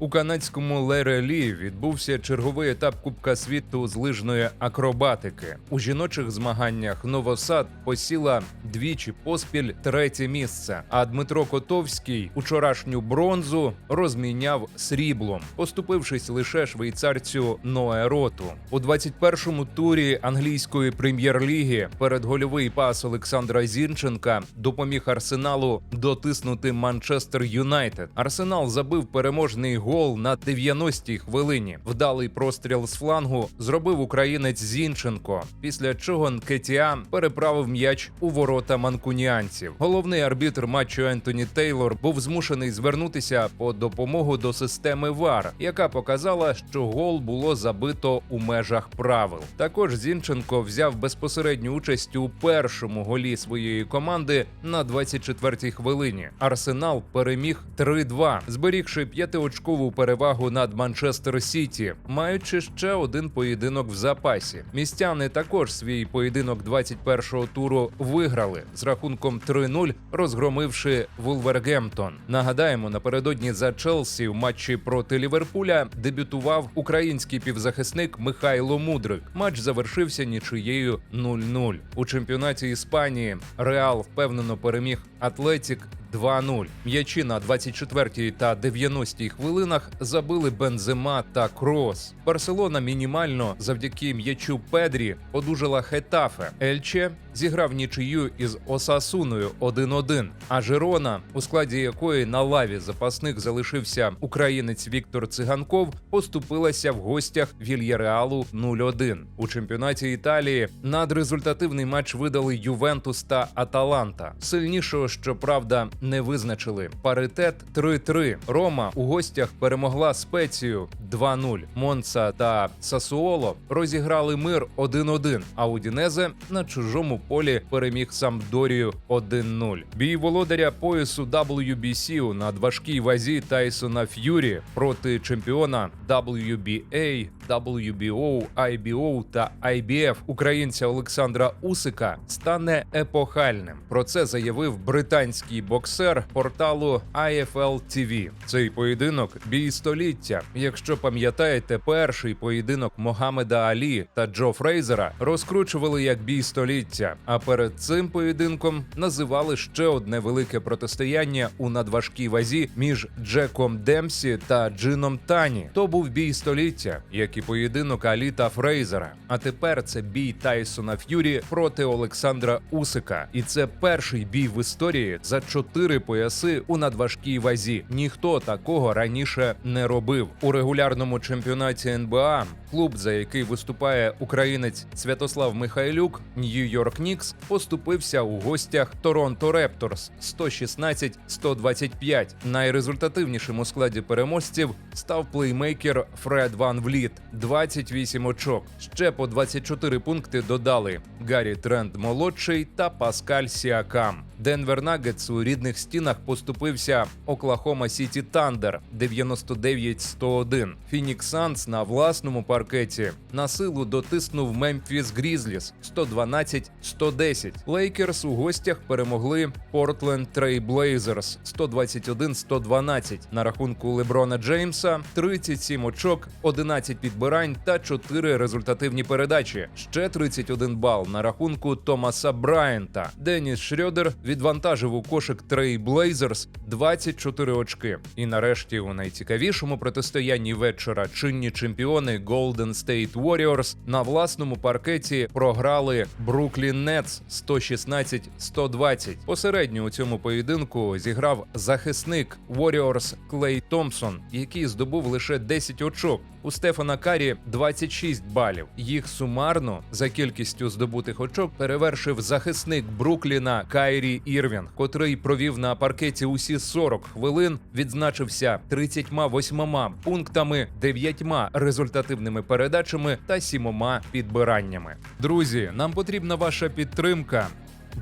У канадському Лерелі відбувся черговий етап Кубка світу з лижної акробатики. У жіночих змаганнях Новосад посіла двічі поспіль третє місце. А Дмитро Котовський учорашню бронзу розміняв сріблом, поступившись лише швейцарцю Ное Роту. У 21-му турі англійської прем'єр-ліги передгольовий пас Олександра Зінченка допоміг Арсеналу дотиснути Манчестер Юнайтед. Арсенал забив переможний на 90-й хвилині. Вдалий простріл з флангу зробив українець Зінченко. Після чого Нкетіа переправив м'яч у ворота манкуніанців. Головний арбітр матчу Ентоні Тейлор був змушений звернутися по допомогу до системи ВАР, яка показала, що гол було забито у межах правил. Також Зінченко взяв безпосередню участь у першому голі своєї команди на 24-й хвилині. Арсенал переміг 3-2, зберігши п'ятиочкову перевагу над Манчестер Сіті, маючи ще один поєдинок в запасі. Містяни також свій поєдинок 21-го туру виграли з рахунком 3-0, розгромивши Вулвергемптон. Нагадаємо, напередодні за Челсі в матчі проти Ліверпуля дебютував український півзахисник Михайло Мудрик. Матч завершився нічиєю 0-0. У чемпіонаті Іспанії Реал впевнено переміг Атлетік 2-0. М'ячі на 24-й та 90-й хвилинах забили Бензема та Крос. Барселона мінімально завдяки м'ячу Педрі одужала Хетафе. Ельче зіграв нічию із Осасуною 1-1. А Жирона, у складі якої на лаві запасних залишився українець Віктор Циганков, поступилася в гостях Вільяреалу 0-1. У чемпіонаті Італії надрезультативний матч видали Ювентус та Аталанта. Сильнішого, щоправда, не визначили. Паритет 3-3. Рома у гостях перемогла спецію 2-0. Монца та Сасуоло розіграли мир 1-1, а Удінезе на чужому полі переміг Самдорію 1-0. Бій володаря поясу WBC на важкій вазі Тайсона Ф'юрі проти чемпіона WBA, WBO, IBO та IBF українця Олександра Усика стане епохальним. Про це заявив британський боксер порталу IFL TV. Цей поєдинок бій століття. Якщо пам'ятаєте, перший поєдинок Могамеда Алі та Джо Фрейзера розкручували як бій століття. А перед цим поєдинком називали ще одне велике протистояння у надважкій вазі між Джеком Демсі та Джином Тані. То був бій століття, як і поєдинок Алі та Фрейзера. А тепер це бій Тайсона Ф'юрі проти Олександра Усика. І це перший бій в історії за чотири пояси у надважкій вазі. Ніхто такого раніше не робив у регулярному чемпіонаті НБА. Клуб, за який виступає українець Святослав Михайлюк, Нью-Йорк Нікс, поступився у гостях Торонто Репторс 116-125. Найрезультативнішим у складі переможців став плеймейкер Фред Ван Вліт 28 очок. Ще по 24 пункти додали Гаррі Тренд молодший та Паскаль Сіакам. Денвер Нагетс у рідних стінах поступився Оклахома Сіті Тандер 99-101. Фінікс Санс на власному паркеті на силу дотиснув Мемфіс Грізліс 112-110. Лейкерс у гостях перемогли Портленд Трей Блейзерс 121-112. На рахунку Леброна Джеймса 37 очок, 11 підбирань та 4 результативні передачі. Ще 31 бал на рахунку Томаса Брайанта. Деніс Шрьодер відвантажив у кошик Трей Блейзерс 24 очки. І нарешті у найцікавішому протистоянні вечора чинні чемпіони Golden State Warriors на власному паркеті програли Бруклін Nets 116-120. Посередньо у цьому поєдинку зіграв захисник Warriors Клей Томпсон, який здобув лише 10 очок. У Стефана Карі 26 балів. Їх сумарно за кількістю здобутих очок перевершив захисник Брукліна Кайрі Ірвінг, котрий провів на паркеті усі 40 хвилин, відзначився 38 пунктами, 9 результативними передачами та 7 підбираннями. Друзі, нам потрібна ваша підтримка.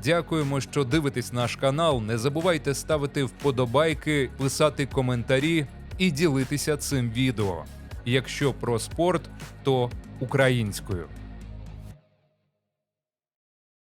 Дякуємо, що дивитесь наш канал. Не забувайте ставити вподобайки, писати коментарі і ділитися цим відео. Якщо про спорт, то українською.